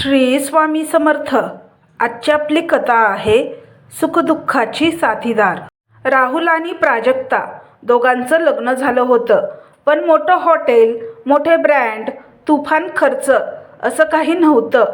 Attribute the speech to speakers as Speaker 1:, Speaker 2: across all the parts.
Speaker 1: श्री स्वामी समर्थ. आजची आपली कथा आहे सुखदुःखाची साथीदार. राहुल आणि प्राजक्ता दोघांचं लग्न झालं होतं. पण मोठं हॉटेल मोठे ब्रँड तुफान खर्च असं काही नव्हतं.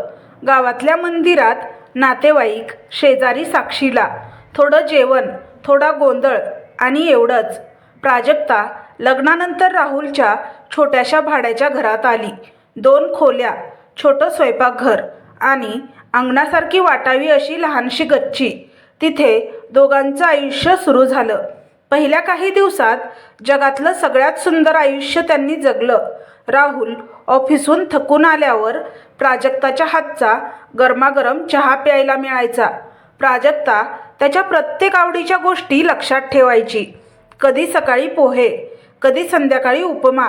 Speaker 1: गावातल्या मंदिरात नातेवाईक शेजारी साक्षीला थोडं जेवण थोडा गोंधळ आणि एवढंच. प्राजक्ता लग्नानंतर राहुलच्या छोट्याशा भाड्याच्या घरात आली. दोन खोल्या छोटं स्वयंपाकघर आणि अंगणासारखी वाटावी अशी लहानशी गच्ची. तिथे दोघांचं आयुष्य सुरू झालं. पहिल्या काही दिवसात जगातलं सगळ्यात सुंदर आयुष्य त्यांनी जगलं. राहुल ऑफिसहून थकून आल्यावर प्राजक्ताच्या हातचा गरमागरम चहा प्यायला मिळायचा. प्राजक्ता त्याच्या प्रत्येक आवडीच्या गोष्टी लक्षात ठेवायची. कधी सकाळी पोहे कधी संध्याकाळी उपमा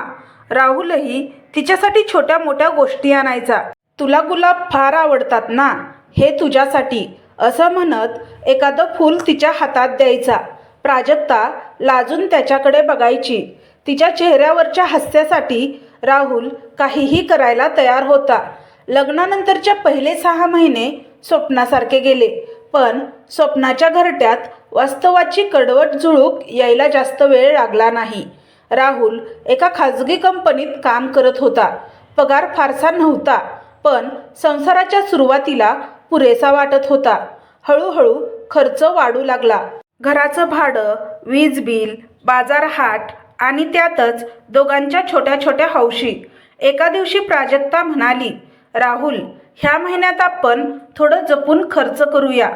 Speaker 1: राहुलही तिच्यासाठी छोट्या मोठ्या गोष्टी आणायचा. तुला गुलाब फार आवडतात ना? हे तुझ्यासाठी. असं म्हणत एखादं फूल तिच्या हातात द्यायचा. प्राजक्ता लाजून त्याच्याकडे बघायची. तिच्या चेहऱ्यावरच्या हास्यासाठी राहुल काहीही करायला तयार होता. लग्नानंतरच्या पहिले सहा महिने स्वप्नासारखे गेले पण स्वप्नाच्या घरट्यात वास्तवाची कडवट झुळूक यायला जास्त वेळ लागला नाही. राहुल एका खाजगी कंपनीत काम करत होता. पगार फारसा नव्हता पण संसाराच्या सुरुवातीला पुरेसा वाटत होता. हळूहळू खर्च वाढू लागला. घराचं भाडं वीज बिल बाजारहाट आणि त्यातच दोघांच्या छोट्या छोट्या हौशी. एका दिवशी प्राजक्ता म्हणाली राहुल ह्या महिन्यात आपण थोडं जपून खर्च करूया.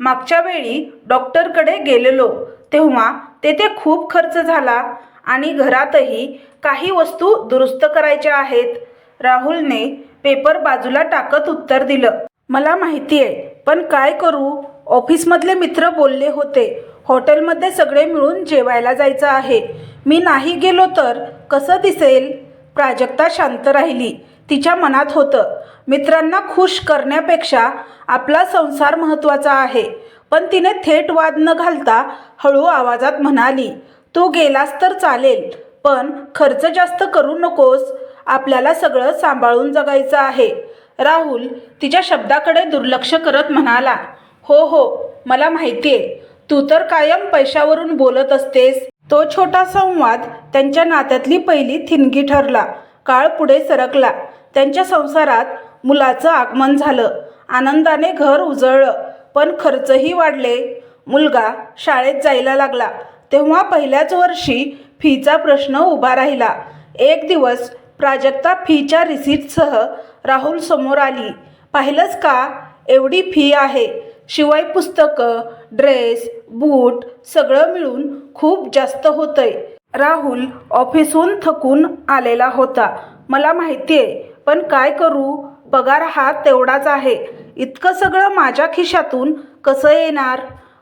Speaker 1: मागच्या वेळी डॉक्टरकडे गेलेलो तेव्हा तेथे खूप खर्च झाला. आणि घरातही काही वस्तू दुरुस्त करायच्या आहेत. राहुलने पेपर बाजूला टाकत उत्तर दिलं. मला माहिती आहे पण काय करू? ऑफिसमधले मित्र बोलले होते. हॉटेलमध्ये सगळे मिळून जेवायला जायचं आहे. मी नाही गेलो तर कसं दिसेल? प्राजक्ता शांत राहिली. तिच्या मनात होतं मित्रांना खुश करण्यापेक्षा आपला संसार महत्त्वाचा आहे. पण तिने थेट वाद न घालता हळू आवाजात म्हणाली तू गेलास तर चालेल पण खर्च जास्त करू नकोस. आपल्याला सगळं सांभाळून जगायचं आहे. राहुल तिच्या शब्दाकडे दुर्लक्ष करत म्हणाला हो हो मला माहिती आहे तू तर कायम पैशावरून बोलत असतेस. तो छोटा संवाद त्यांच्या नात्यातली पहिली थिनगी ठरला. काळ पुढे सरकला. त्यांच्या संसारात मुलाचं आगमन झालं. आनंदाने घर उजळलं पण खर्चही वाढले. मुलगा शाळेत जायला लागला. तेव्हा पहिल्याच वर्षी फीचा प्रश्न उभा राहिला. एक दिवस प्राजक्ता फीच्या रिसीटसह राहुल समोर आली. पाहिलंच का? एवढी फी आहे. शिवाय पुस्तकं ड्रेस बूट सगळं मिळून खूप जास्त होतंय. राहुल ऑफिसहून थकून आलेला होता. मला माहिती आहे पण काय करू? पगार हा तेवढाच आहे. इतकं सगळं माझ्या खिशातून कसं येणार?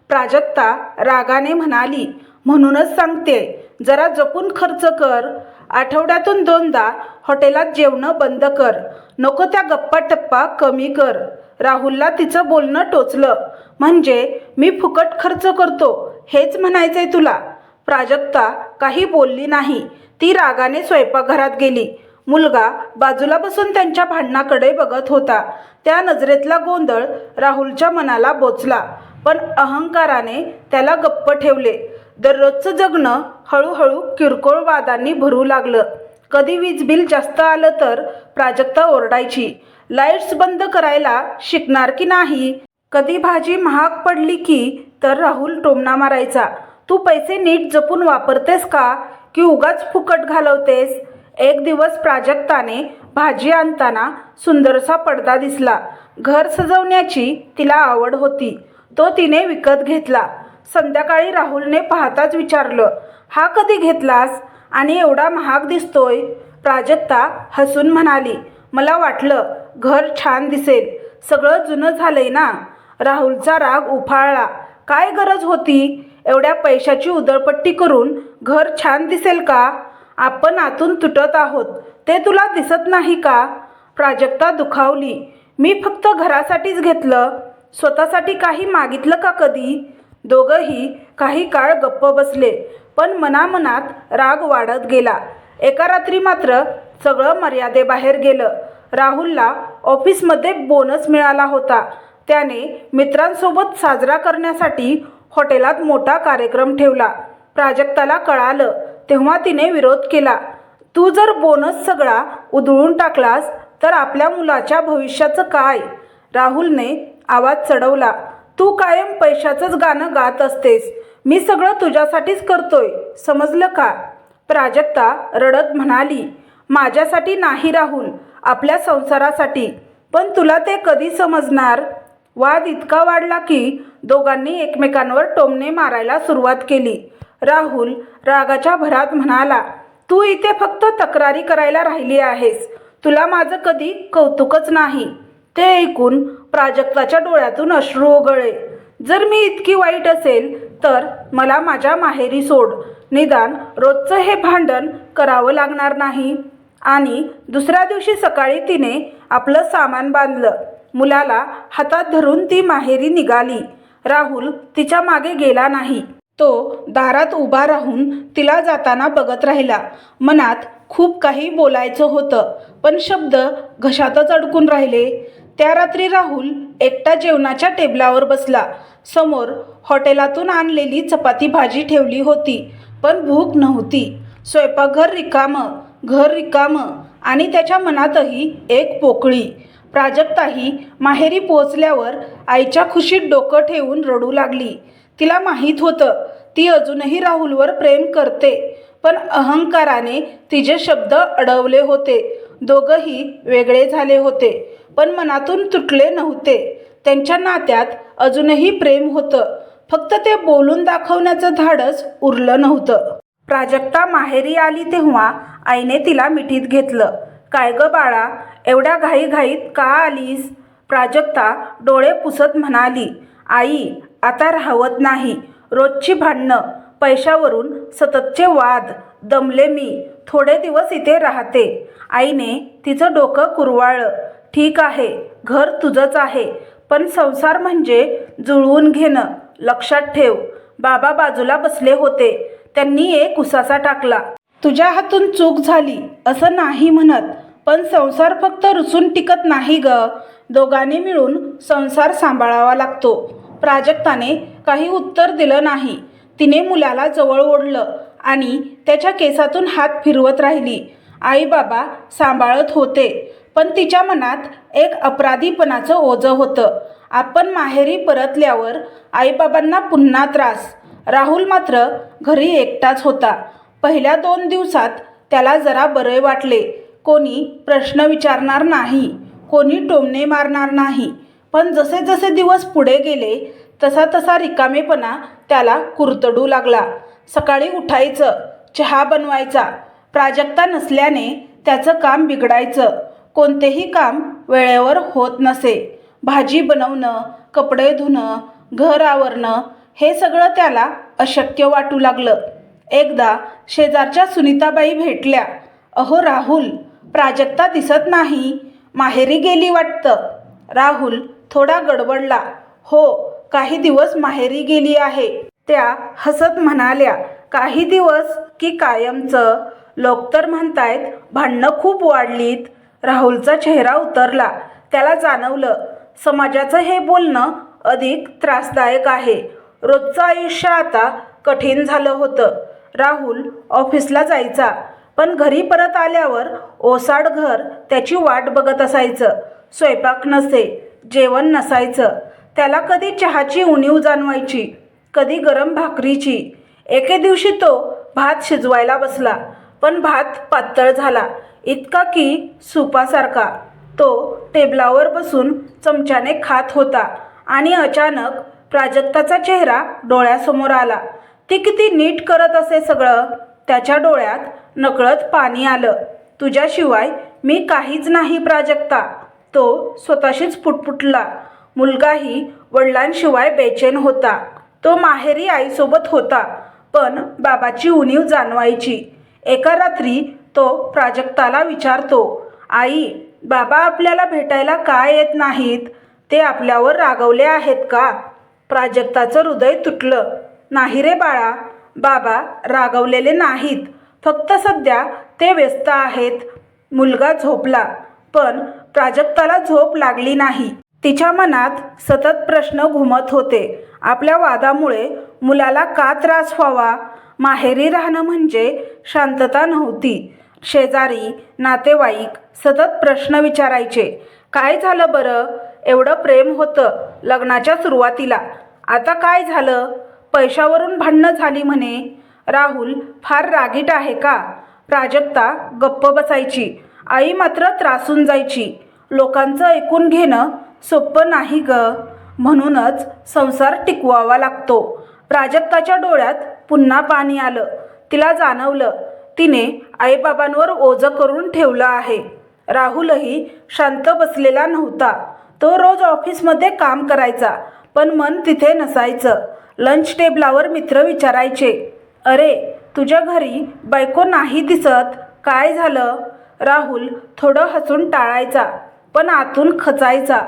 Speaker 1: प्राजक्ता रागाने म्हणाली म्हणूनच सांगते जरा जपून खर्च कर. आठवड्यातून दोनदा हॉटेलात जेवणं बंद कर. नको त्या गप्पा टप्पा कमी कर. राहुलला तिचं बोलणं टोचलं. म्हणजे मी फुकट खर्च करतो हेच म्हणायचंय तुला. प्राजक्ता काही बोलली नाही. ती रागाने स्वयंपाकघरात गेली. मुलगा बाजूला बसून त्यांच्या भांडणाकडे बघत होता. त्या नजरेतला गोंधळ राहुलच्या मनाला बोचला. पण अहंकाराने त्याला गप्प ठेवले. दररोजचं जगणं हळूहळू किरकोळ वादांनी भरू लागलं. कधी वीज बिल जास्त आलं तर प्राजक्ता ओरडायची. लाईट्स बंद करायला शिकणार की नाही? कधी भाजी महाग पडली की तर राहुल टोमणा मारायचा. तू पैसे नीट जपून वापरतेस का? की उगाच फुकट घालवतेस? एक दिवस प्राजक्ताने भाजी आणताना सुंदरसा पडदा दिसला. घर सजवण्याची तिला आवड होती. तो तिने विकत घेतला. संध्याकाळी राहुलने पाहताच विचारलं हा कधी घेतलास? आणि एवढा महाग दिसतोय. प्राजक्ता हसून म्हणाली मला वाटलं घर छान दिसेल सगळं जुनं झालंय ना. राहुलचा राग उफाळला. काय गरज होती? एवढ्या पैशाची उधळपट्टी करून घर छान दिसेल का? आपण आतून तुटत आहोत ते तुला दिसत नाही का? प्राजक्ता दुखावली मी फक्त घरासाठीच घेतलं. स्वतःसाठी काही मागितलं का कधी? दोघंही काही काळ गप्प बसले पण मनामनात राग वाढत गेला. एका रात्री मात्र सगळं मर्यादेबाहेर गेलं. राहुलला ऑफिसमध्ये बोनस मिळाला होता. त्याने मित्रांसोबत साजरा करण्यासाठी हॉटेलात मोठा कार्यक्रम ठेवला. प्राजक्ताला कळालं तेव्हा तिने विरोध केला. तू जर बोनस सगळा उधळून टाकलास तर आपल्या मुलाच्या भविष्याचं काय? राहुलने आवाज चढवला. तू कायम पैशाचंच गाणं गात असतेस. मी सगळं तुझ्यासाठीच करतोय. समजलं का? प्राजक्ता रडत म्हणाली माझ्यासाठी नाही राहुल आपल्या संसारासाठी. पण तुला ते कधी समजणार? वाद इतका वाढला की दोघांनी एकमेकांवर टोमणे मारायला सुरुवात केली. राहुल रागाच्या भरात म्हणाला तू इथे फक्त तक्रारी करायला राहिली आहेस. तुला माझं कधी कौतुकच नाही. ते ऐकून प्राजक्ताच्या डोळ्यातून अश्रू ओघळे जर मी इतकी वाईट असेल तर मला माझ्या माहेरी सोड. निदान रोजचं हे भांडण करावं लागणार नाही. आणि दुसऱ्या दिवशी सकाळी तिने आपलं सामान बांधलं. मुलाला हातात धरून ती माहेरी निघाली. राहुल तिच्यामागे गेला नाही. तो दारात उभा राहून तिला जाताना बघत राहिला. मनात खूप काही बोलायचं होतं पण शब्द घशातच अडकून राहिले. त्या रात्री राहुल एकटा जेवणाच्या टेबलावर बसला. समोर हॉटेलातून आणलेली चपाती भाजी ठेवली होती पण भूक नव्हती. स्वयंपाकघर रिकामं घर रिकामं आणि त्याच्या मनातही एक पोकळी. प्राजक्ताही माहेरी पोचल्यावर आईच्या खुशीत डोकं ठेवून रडू लागली. तिला माहीत होतं ती अजूनही राहुलवर प्रेम करते पण अहंकाराने तिचे शब्द अडवले होते. दोघंही वेगळे झाले होते. पण मनातून तुटले नव्हते. त्यांच्या नात्यात अजूनही प्रेम होतं. फक्त ते बोलून दाखवण्याचं धाडस उरलं नव्हतं. प्राजक्ता माहेरी आली तेव्हा आईने तिला मिठीत घेतलं. काय ग बाळा एवढ्या घाईघाईत का आलीस? प्राजक्ता डोळे पुसत म्हणाली. आई आता राहवत नाही. रोजची भांडणं पैशावरून सततचे वाद दमले मी. थोडे दिवस इथे राहते. आईने तिचं डोकं कुरवाळलं. ठीक आहे घर तुझंच आहे. पण संसार म्हणजे जुळवून घेणं लक्षात ठेव. बाबा बाजूला बसले होते. त्यांनी एक उसासा टाकला. तुझ्या हातून चूक झाली असं नाही म्हणत. पण संसार फक्त रुसून टिकत नाही ग. दोघांनी मिळून संसार सांभाळावा लागतो. प्राजक्ताने काही उत्तर दिलं नाही. तिने मुलाला जवळ ओढलं आणि त्याच्या केसातून हात फिरवत राहिली. आई बाबा सांभाळत होते. पण तिच्या मनात एक अपराधीपणाचं ओझं होतं. आपण माहेरी परतल्यावर आईबाबांना पुन्हा त्रास. राहुल मात्र घरी एकटाच होता. पहिल्या दोन दिवसात त्याला जरा बरे वाटले. कोणी प्रश्न विचारणार नाही कोणी टोमणे मारणार नाही. पण जसे जसे दिवस पुढे गेले तसा तसा रिकामेपणा त्याला कुरतडू लागला. सकाळी उठायचं चहा बनवायचा. प्राजक्ता नसल्याने त्याचं काम बिघडायचं. कोणतेही काम वेळेवर होत नसे. भाजी बनवणं कपडे धुणं घर आवरणं हे सगळं त्याला अशक्य वाटू लागलं. एकदा शेजारच्या सुनीताबाई भेटल्या. अहो राहुल प्राजक्ता दिसत नाही. माहेरी गेली वाटतं. राहुल थोडा गडबडला. हो काही दिवस माहेरी गेली आहे. त्या हसत म्हणाल्या. काही दिवस की कायमचं. लोक तर म्हणतायत भांडणं खूप वाढलीत. राहुलचा चेहरा उतरला. त्याला जाणवलं समाजाचं हे बोलणं अधिक त्रासदायक आहे. रोजचं आयुष्य आता कठीण झालं होतं. राहुल ऑफिसला जायचा पण घरी परत आल्यावर ओसाड घर त्याची वाट बघत असायचं. स्वयंपाक नसे जेवण नसायचं. त्याला कधी चहाची उणीव जाणवायची कधी गरम भाकरीची. एके दिवशी तो भात शिजवायला बसला पण भात पातळ झाला. इतका की सुपासारखा. तो टेबलावर बसून चमच्याने खात होता आणि अचानक प्राजक्ताचा चेहरा डोळ्यासमोर आला. ती किती नीट करत असे सगळं? त्याच्या डोळ्यात नकळत पाणी आलं. तुझ्याशिवाय मी काहीच नाही प्राजक्ता. तो स्वतःशीच पुटपुटला. मुलगाही वडिलांशिवाय बेचैन होता. तो माहेरी आईसोबत होता पण बाबाची उणीव जाणवायची. एका रात्री तो प्राजक्ताला विचारतो आई बाबा आपल्याला भेटायला का येत नाहीत? ते आपल्यावर रागवले आहेत का? प्राजक्ताचं हृदय तुटलं. नाही रे बाळा बाबा रागवलेले नाहीत. फक्त सध्या ते व्यस्त आहेत. मुलगा झोपला पण प्राजक्ताला झोप लागली नाही. तिच्या मनात सतत प्रश्न घुमत होते. आपल्या वादामुळे मुलाला का त्रास व्हावा? माहेरी राहणं म्हणजे शांतता नव्हती. शेजारी नातेवाईक सतत प्रश्न विचारायचे. काय झालं बरं? एवढं प्रेम होतं लग्नाच्या सुरुवातीला. आता काय झालं? पैशावरून भांडणं झाली म्हणे. राहुल फार रागीट आहे का प्राजक्ता गप्प बसायची. आई मात्र त्रासून जायची. लोकांचं ऐकून घेणं सोपं नाही ग. म्हणूनच संसार टिकवावा लागतो. प्राजक्ताच्या डोळ्यात पुन्हा पाणी आलं. तिला जाणवलं तिने आईबाबांवर ओझं करून ठेवलं आहे. राहुलही शांत बसलेला नव्हता. तो रोज ऑफिसमध्ये काम करायचा पण मन तिथे नसायचं. लंच टेबलावर मित्र विचारायचे अरे तुझ्या घरी बायको नाही दिसत काय झालं? राहुल थोडं हसून टाळायचा पण आतून खचायचा.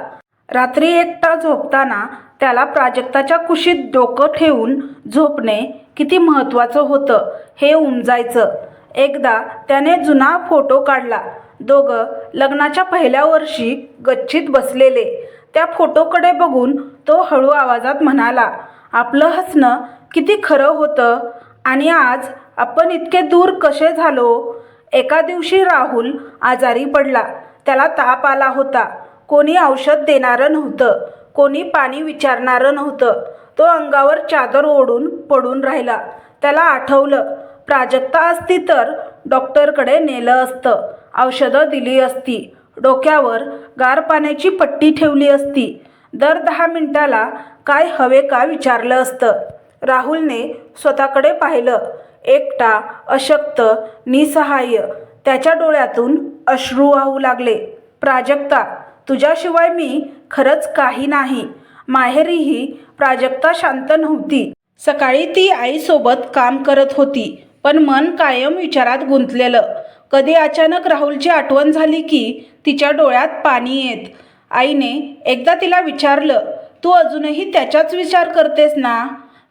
Speaker 1: रात्री एकटा झोपताना त्याला प्राजक्ताच्या कुशीत डोकं ठेवून झोपणे किती महत्त्वाचं होतं हे उमजायचं एकदा त्याने जुना फोटो काढला. दोघं लग्नाच्या पहिल्या वर्षी गच्चीत बसलेले. त्या फोटोकडे बघून तो हळू आवाजात म्हणाला आपलं हसणं किती खरं होतं? आणि आज आपण इतके दूर कसे झालो? एका दिवशी राहुल आजारी पडला. त्याला ताप आला होता. कोणी औषध देणारं नव्हतं. कोणी पाणी विचारणारं नव्हतं. तो अंगावर चादर ओढून पडून राहिला. त्याला आठवलं प्राजक्ता असती तर डॉक्टरकडे नेलं असतं. औषधं दिली असती. डोक्यावर गार पाण्याची पट्टी ठेवली असती. दर दहा मिनिटाला काय हवे का विचारलं असतं. राहुलने स्वतःकडे पाहिलं. एकटा अशक्त निसहाय्य. त्याच्या डोळ्यातून अश्रू वाहू लागले. प्राजक्ता तुझ्याशिवाय मी खरंच काही नाही. माहेरीही प्राजक्ता शांत नव्हती. सकाळी ती आईसोबत काम करत होती. पण मन कायम विचारात गुंतलेलं. कधी अचानक राहुलची आठवण झाली की तिच्या डोळ्यात पाणी येत. आईने एकदा तिला विचारलं तू अजूनही त्याचाच विचार करतेस ना?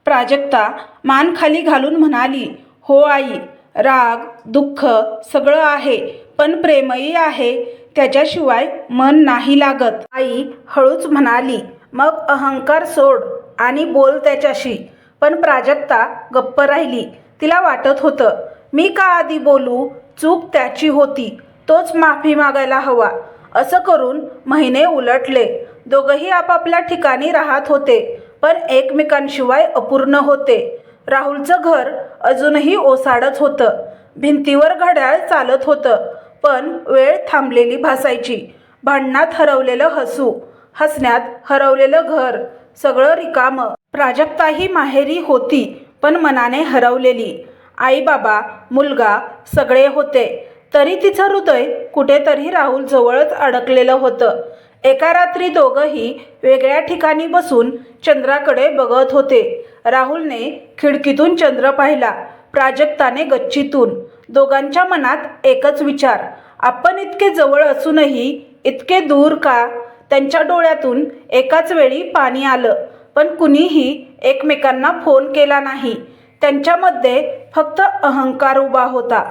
Speaker 1: प्राजक्ता मान खाली घालून म्हणाली हो आई राग दुःख सगळं आहे पण प्रेमही आहे. त्याच्याशिवाय मन नाही लागत. आई हळूच म्हणाली मग अहंकार सोड आणि बोल त्याच्याशी. पण प्राजक्ता गप्प राहिली तिला वाटत होतं. मी का आधी बोलू? चूक त्याची होती. तोच माफी मागायला हवा. असं करून महिने उलटले. दोघंही आपापल्या ठिकाणी राहत होते पण एकमेकांशिवाय अपूर्ण होते. राहुलचं घर अजूनही ओसाडत होतं. भिंतीवर घड्याळ चालत होतं पण वेळ थांबलेली भासायची. भांडणात हरवलेलं हसू हसण्यात हरवलेलं घर सगळं रिकामं. प्राजक्ताही माहेरी होती. पण मनाने हरवलेली. आई बाबा मुलगा सगळे होते. तरी तिचं हृदय कुठेतरी राहुल जवळच अडकलेलं होतं. एका रात्री दोघंही वेगळ्या ठिकाणी बसून चंद्राकडे बघत होते. राहुलने खिडकीतून चंद्र पाहिला. प्राजक्ताने गच्चीतून. दोघांच्या मनात एकच विचार. आपण इतके जवळ असूनही इतके दूर का? त्यांच्या डोळ्यातून एकाच वेळी पाणी आलं. पण कुणीही एकमेकांना फोन केला नाही. त्यांच्यामध्ये फक्त अहंकार उभा होता.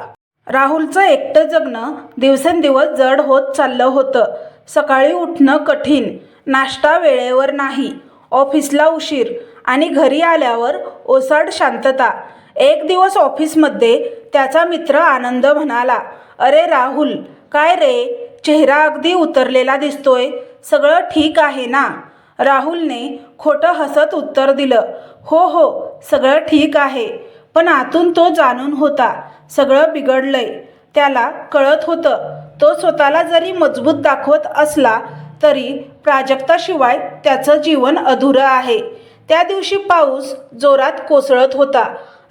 Speaker 1: राहुलचं एकटं जगणं दिवसेंदिवस जड होत चाललं होतं. सकाळी उठणं कठीण नाश्ता वेळेवर नाही ऑफिसला उशीर आणि घरी आल्यावर ओसाड शांतता. एक दिवस ऑफिसमध्ये त्याचा मित्र आनंद म्हणाला अरे राहुल काय रे? चेहरा अगदी उतरलेला दिसतोय. सगळं ठीक आहे ना? राहुलने खोटं हसत उत्तर दिलं हो हो सगळं ठीक आहे पण आतून तो जाणून होता सगळं बिघडलंय. त्याला कळत होतं तो स्वतःला जरी मजबूत दाखवत असला तरी प्राजक्ताशिवाय त्याचं जीवन अधुरं आहे. त्या दिवशी पाऊस जोरात कोसळत होता.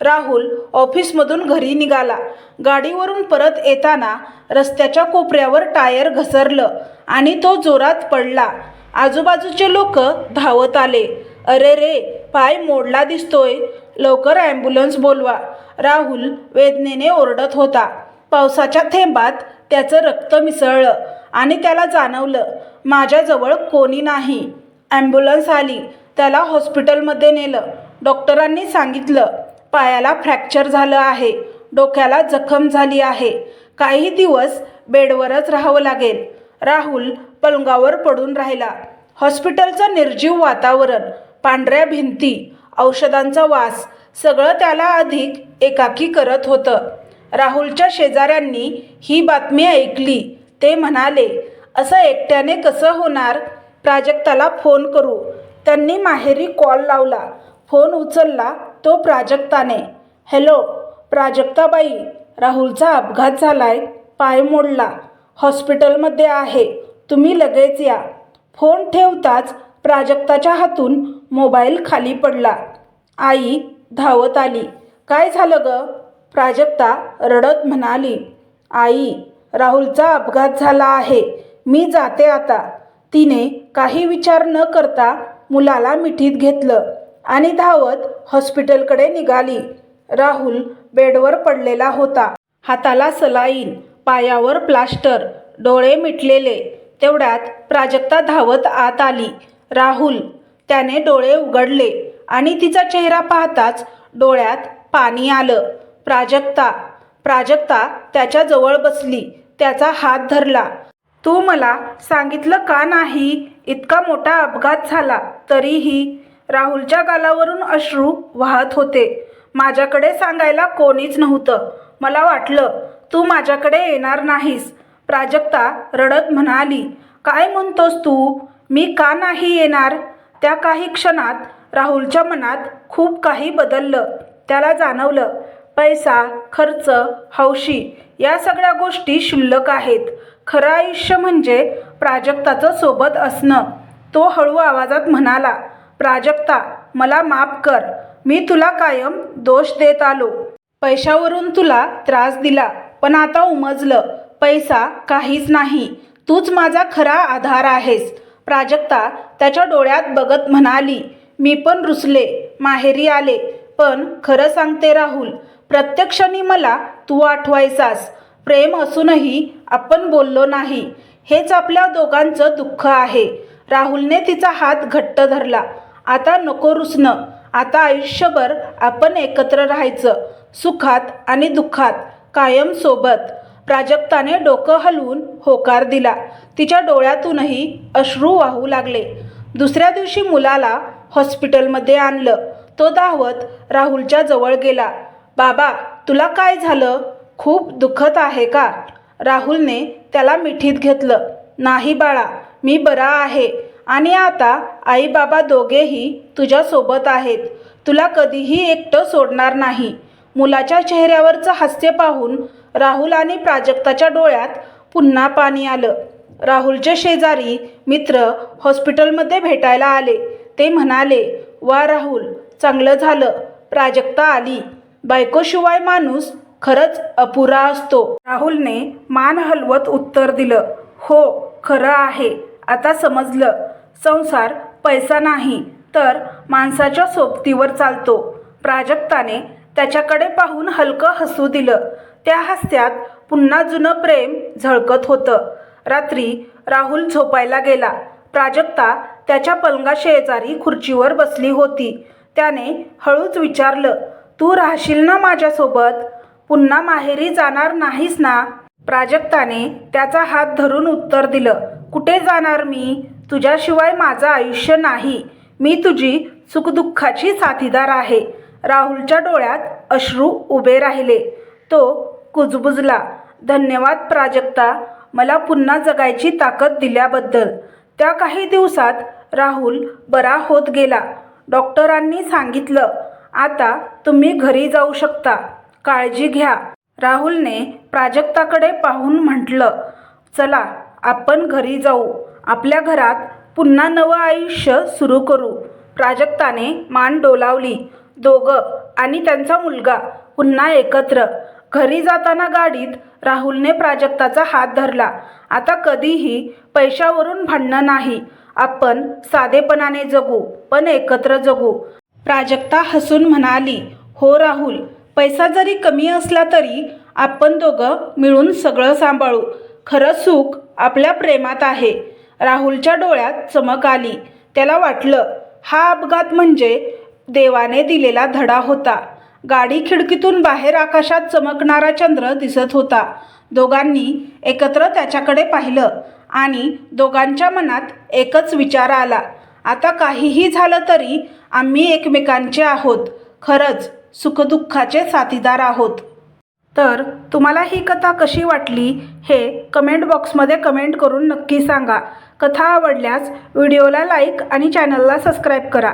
Speaker 1: राहुल ऑफिसमधून घरी निघाला. गाडीवरून परत येताना रस्त्याच्या कोपऱ्यावर टायर घसरलं आणि तो जोरात पडला. आजूबाजूचे लोक धावत आले. अरे रे पाय मोडला दिसतोय. लवकर ॲम्ब्युलन्स बोलवा. राहुल वेदनेने ओरडत होता. पावसाच्या थेंबात त्याचं रक्त मिसळलं आणि त्याला जाणवलं माझ्याजवळ कोणी नाही. ॲम्ब्युलन्स आली. त्याला हॉस्पिटलमध्ये नेलं. डॉक्टरांनी सांगितलं पायाला फ्रॅक्चर झालं आहे. डोक्याला जखम झाली आहे. काही दिवस बेडवरच राहावं लागेल. राहुल पलंगावर पडून राहिला. हॉस्पिटलचं निर्जीव वातावरण पांढऱ्या भिंती औषधांचा वास सगळं त्याला अधिक एकाकी करत होतं. राहुलच्या शेजाऱ्यांनी ही बातमी ऐकली. ते म्हणाले असं एकट्याने कसं होणार? प्राजक्ताला फोन करू. त्यांनी माहेरी कॉल लावला. फोन उचलला तो प्राजक्ताने. हॅलो प्राजक्ताबाई राहुलचा अपघात झालाय. पाय मोडला. हॉस्पिटलमध्ये आहे. तुम्ही लगेच या. फोन ठेवताच प्राजक्ताच्या हातून मोबाईल खाली पडला. आई धावत आली. काय झालं ग? प्राजक्ता रडत म्हणाली. आई राहुलचा अपघात झाला आहे. मी जाते आता. तिने काही विचार न करता मुलाला मिठीत घेतलं आणि धावत हॉस्पिटलकडे निघाली. राहुल बेडवर पडलेला होता. हाताला सलाईन पायावर प्लास्टर डोळे मिटलेले. तेवढ्यात प्राजक्ता धावत आत आली. राहुल त्याने डोळे उघडले आणि तिचा चेहरा पाहताच डोळ्यात पाणी आलं. प्राजक्ता प्राजक्ता त्याच्याजवळ बसली त्याचा हात धरला. तू मला सांगितलं का नाही? इतका मोठा अपघात झाला तरीही. राहुलच्या गालावरून अश्रू वाहत होते. माझ्याकडे सांगायला कोणीच नव्हतं. मला वाटलं तू माझ्याकडे येणार नाहीस. प्राजक्ता रडत म्हणाली काय म्हणतोस तू? मी का नाही येणार? त्या काही क्षणात राहुलच्या मनात खूप काही बदललं. त्याला जाणवलं पैसा खर्च हौशी या सगळ्या गोष्टी क्षुल्लक आहेत. खरं आयुष्य म्हणजे प्राजक्ताचं सोबत असणं. तो हळू आवाजात म्हणाला प्राजक्ता मला माफ कर. मी तुला कायम दोष देत आलो. पैशावरून तुला त्रास दिला पण आता उमजलं. पैसा काहीच नाही. तूच माझा खरा आधार आहेस. प्राजक्ता त्याच्या डोळ्यात बघत म्हणाली मी पण रुसले माहेरी आले. पण खरं सांगते राहुल प्रत्येक मला तू आठवायचास. प्रेम असूनही आपण बोललो नाही. हेच आपल्या दोघांचं दुःख आहे. राहुलने तिचा हात घट्ट धरला. आता नको रुसणं. आता आयुष्यभर आपण एकत्र राहायचं सुखात आणि दुःखात कायम सोबत. प्राजक्ताने डोकं हलवून होकार दिला. तिच्या डोळ्यातूनही अश्रू वाहू लागले. दुसऱ्या दिवशी मुलाला हॉस्पिटलमध्ये आणलं. तो धावत राहुलच्या जवळ गेला. बाबा तुला काय झालं? खूप दुखत आहे का? राहुलने त्याला मिठीत घेतलं. नाही बाळा मी बरा आहे. आणि आता आई बाबा दोघेही तुझ्यासोबत आहेत. तुला कधीही एकटं सोडणार नाही. मुलाच्या चेहऱ्यावरचं हास्य पाहून राहुल आणि प्राजक्ताच्या डोळ्यात पुन्हा पाणी आलं. राहुलचे शेजारी मित्र हॉस्पिटलमध्ये भेटायला आले. ते म्हणाले वा राहुल चांगलं झालं. प्राजक्ता आली. बायकोशिवाय माणूस खरंच अपुरा असतो. राहुलने मान हलवत उत्तर दिलं हो खरं आहे. आता समजलं. संसार पैसा नाही तर माणसाच्या सोबतीवर चालतो. प्राजक्ताने त्याच्याकडे पाहून हलकं हसू दिलं. त्या हास्यात पुन्हा जुनं प्रेम झळकत होतं. रात्री राहुल झोपायला गेला. प्राजक्ता त्याच्या पलंगा शेजारी खुर्चीवर बसली होती. त्याने हळूच विचारलं तू राहशील ना माझ्यासोबत? पुन्हा माहेरी जाणार नाहीस ना? प्राजक्ताने त्याचा हात धरून उत्तर दिलं कुठे जाणार मी? तुझ्याशिवाय माझं आयुष्य नाही. मी तुझी सुखदुःखाची साथीदार आहे. राहुलच्या डोळ्यात अश्रू उभे राहिले. तो कुजबुजला धन्यवाद प्राजक्ता मला पुन्हा जगायची ताकद दिल्याबद्दल. त्या काही दिवसात राहुल बरा होत गेला. डॉक्टरांनी सांगितलं आता तुम्ही घरी जाऊ शकता काळजी घ्या. राहुलने प्राजक्ताकडे पाहून म्हटलं चला आपण घरी जाऊ. आपल्या घरात पुन्हा नवं आयुष्य सुरू करू. प्राजक्ताने मान डोलावली. दोघं आणि त्यांचा मुलगा पुन्हा एकत्र घरी जाताना गाडीत राहुलने प्राजक्ताचा हात धरला. आता कधीही पैशावरून भांडणं नाही. आपण साधेपणाने जगू पण एकत्र जगू. प्राजक्ता हसून म्हणाली हो राहुल पैसा जरी कमी असला तरी आपण दोघं मिळून सगळं सांभाळू. खरं सुख आपल्या प्रेमात आहे. राहुलच्या डोळ्यात चमक आली. त्याला वाटलं हा अपघात म्हणजे देवाने दिलेला धडा होता. गाडी खिडकीतून बाहेर आकाशात चमकणारा चंद्र दिसत होता. दोघांनी एकत्र त्याच्याकडे पाहिलं आणि दोघांच्या मनात एकच विचार आला. आता काहीही झालं तरी आम्ही एकमेकांचे आहोत. खरंच सुखदुःखाचे साथीदार आहोत. तर तुम्हाला ही कथा कशी वाटली हे कमेंट बॉक्समध्ये कमेंट करून नक्की सांगा. कथा आवडल्यास व्हिडिओला लाईक आणि चॅनलला सबस्क्राईब करा.